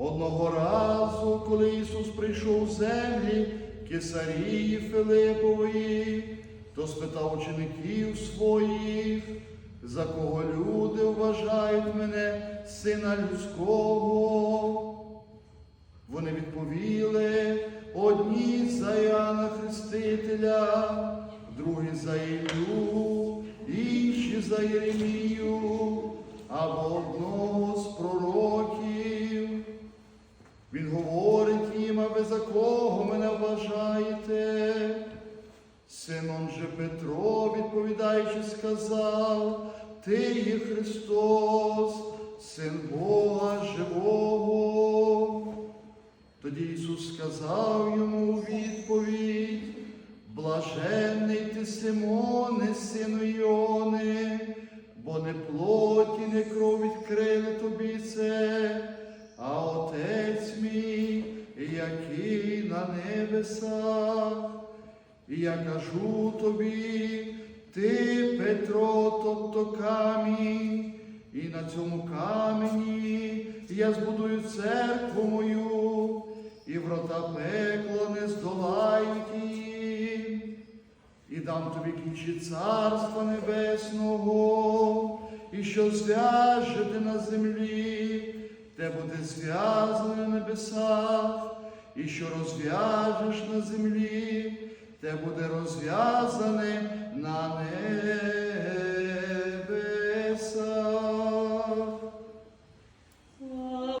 Одного разу, коли Ісус прийшов в землі Кесарії Филипової, то спитав учеників своїх, за кого люди вважають мене, сина людського. Вони відповіли одні за Яна Хрестителя, другі за Ілю, інші за Єремію. Симон же Петро, відповідаючи, сказав, Ти є Христос, Син Бога живого. Тоді Ісус сказав йому у відповідь, Блаженний ти Симоне, сину Йони, бо не плоті, не кров відкрили тобі це, а Отець мій, який на небесах. І я кажу тобі, ти, Петро, тобто камінь, і на цьому камені я збудую церкву мою, і врата пекла не здолають її, і дам тобі ключі царства небесного, і що зв'яжете на землі, те буде зв'язане на небесах, і що розв'яжеш на землі, те буде розв'язане на.